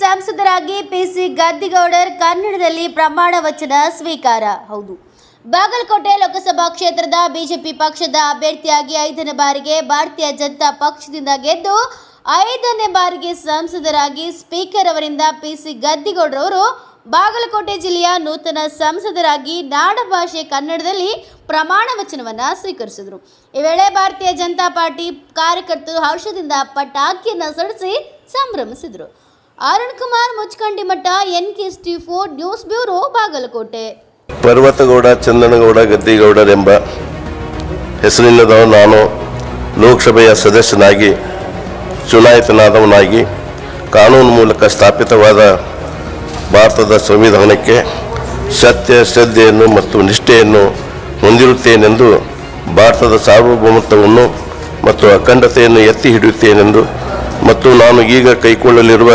ಸಂಸದರಾಗಿ ಪಿಸಿ ಗದ್ದಿಗೌಡರ್ ಕನ್ನಡದಲ್ಲಿ ಪ್ರಮಾಣ ವಚನ ಸ್ವೀಕಾರ. ಹೌದು. ಬಾಗಲಕೋಟೆ ಲೋಕಸಭಾ ಕ್ಷೇತ್ರದ ಬಿಜೆಪಿ ಪಕ್ಷದ ಅಭ್ಯರ್ಥಿಯಾಗಿ ಐದನೇ ಬಾರಿಗೆ ಭಾರತೀಯ ಜನತಾ ಪಕ್ಷದಿಂದ ಗೆದ್ದು ಐದನೇ ಬಾರಿಗೆ ಸಂಸದರಾಗಿ ಸ್ಪೀಕರ್ ಅವರಿಂದ ಪಿಸಿ ಗದ್ದಿಗೌಡರವರು ಬಾಗಲಕೋಟೆ ಜಿಲ್ಲೆಯ ನೂತನ ಸಂಸದರಾಗಿ ನಾಡಭಾಷೆ ಕನ್ನಡದಲ್ಲಿ ಪ್ರಮಾಣ ವಚನವನ್ನು ಸ್ವೀಕರಿಸಿದರು. ಈ ವೇಳೆ ಭಾರತೀಯ ಜನತಾ ಪಾರ್ಟಿ ಕಾರ್ಯಕರ್ತರು ಹರ್ಷದಿಂದ ಪಟಾಕಿಯನ್ನು ಸಡಿಸಿ ಸಂಭ್ರಮಿಸಿದರು. Arun Kumar Muchakandimath N K T four news bureau, Bagalkot. Parvatagouda, Chandanagouda ಗದ್ದಿಗೌಡರೆಂಬ ಹೆಸರಿಲ್ಲದವ ನಾನು. ಲೋಕಸಭೆಯ ಸದಸ್ಯನಾಗಿ, ಚುನಾಯಿತನಾದವನಾಗಿ, ಕಾನೂನು ಮೂಲಕ ಸ್ಥಾಪಿತವಾದ ಭಾರತದ ಸಂವಿಧಾನಕ್ಕೆ ಸತ್ಯ, ಶ್ರದ್ಧೆಯನ್ನು ಮತ್ತು ನಿಷ್ಠೆಯನ್ನು ಹೊಂದಿರುತ್ತೇನೆಂದು, ಭಾರತದ ಸಾರ್ವಭೌಮತ್ವವನ್ನು ಮತ್ತು ಅಖಂಡತೆಯನ್ನು ಎತ್ತಿ ಹಿಡಿಯುತ್ತೇನೆಂದು ಮತ್ತು ನಾನು ಈಗ ಕೈಗೊಳ್ಳಲಿರುವ